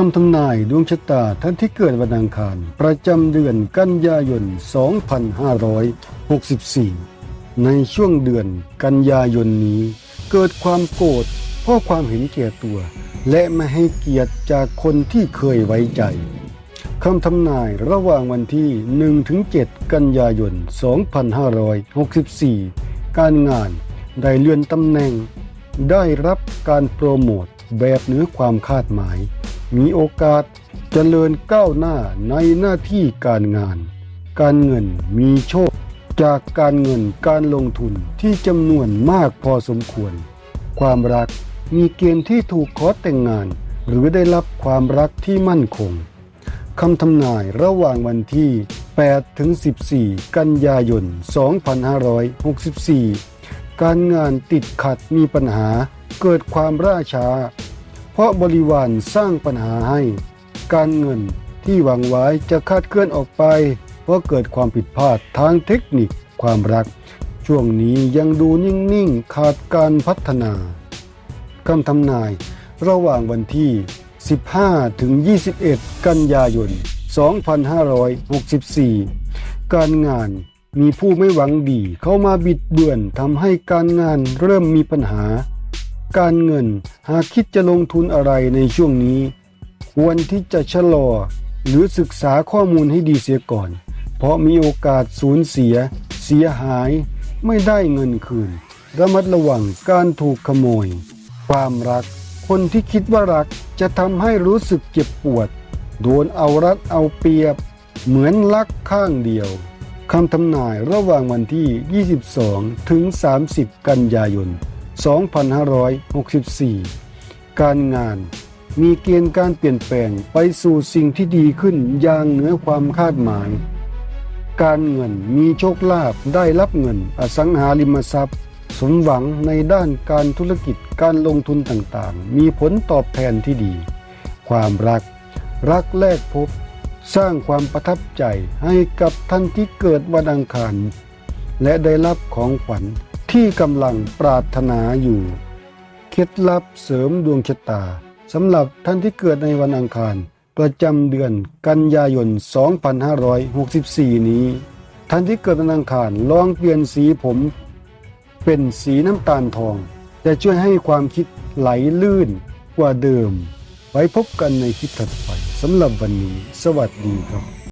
คำทำนายดวงชะตาท่านที่เกิดวันอังคาร ประจำเดือนกันยายน 2564 ในช่วงเดือนกันยายนนี้ เกิดความโกรธเพราะความเห็นแก่ตัว และไม่ให้เกียรติจากคนที่เคยไว้ใจคำทำนายระหว่างวันที่ 1-7 กันยายน 2564 การงานได้เลื่อนตำแหน่ง ได้รับการโปรโมทแบบเหนือความคาดหมาย มีโอกาสเจริญก้าวหน้าในหน้าที่การงาน การเงินมีโชค จากการเงินการลงทุนที่จำนวนมากพอสมควร ความรักมีเกณฑ์ที่ถูกขอแต่งงาน หรือได้รับความรักที่มั่นคงคำทำนายระหว่างวันที่ 8 ถึง 14 กันยายน 2564 การงานติดขัดมีปัญหาเกิดความล่าช้า ราะบริวารสร้างปัญหาให้ การเงินที่หวังไว้จะคาดเคลื่อนออกไป เพราะเกิดความผิดพลาดทางเทคนิคความรัก ช่วงนี้ยังดูนิ่ง ๆ ขาดการพัฒนาคำทำนายระหว่างวันที่ 15 ถึง 21 กันยายน 2564 การงานมีผู้ไม่หวังดีเข้ามาบิดเบือนทำให้การงานเริ่มมีปัญหา การเงินหากคิดจะลงทุนอะไรในช่วงนี้ ควรที่จะชะลอ หรือศึกษาข้อมูลให้ดีเสียก่อน เพราะมีโอกาสสูญเสีย เสียหาย ไม่ได้เงินคืน ระมัดระวังการถูกขโมย ความรัก คนที่คิดว่ารักจะทำให้รู้สึกเจ็บปวด โดนเอารัดเอาเปรียบ เหมือนรักข้างเดียวคำทำนายระหว่างวันที่ 22 ถึง 30 กันยายน 2564 การงานมีเกณฑ์การเปลี่ยนแปลงไปสู่สิ่งที่ดีขึ้นอย่างเหนือความคาดหมาย การเงินมีโชคลาภได้รับเงินอสังหาริมทรัพย์ สมหวังในด้านการธุรกิจการลงทุนต่างๆ มีผลตอบแทนที่ดี ความรัก รักแรกพบ สร้างความประทับใจให้กับท่านที่เกิดวันอังคารและได้รับของขวัญ ที่กำลังปรารถนาอยู่ เคล็ดลับเสริมดวงชะตาสำหรับท่านที่เกิดในวันอังคาร ประจำเดือนกันยายน 2564 นี้ ท่านที่เกิดวันอังคารลองเปลี่ยนสีผม เป็นสีน้ำตาลทอง จะช่วยให้ความคิดไหลลื่นกว่าเดิม ไว้พบกันในคลิปถัดไปสำหรับวันนี้ สวัสดีครับ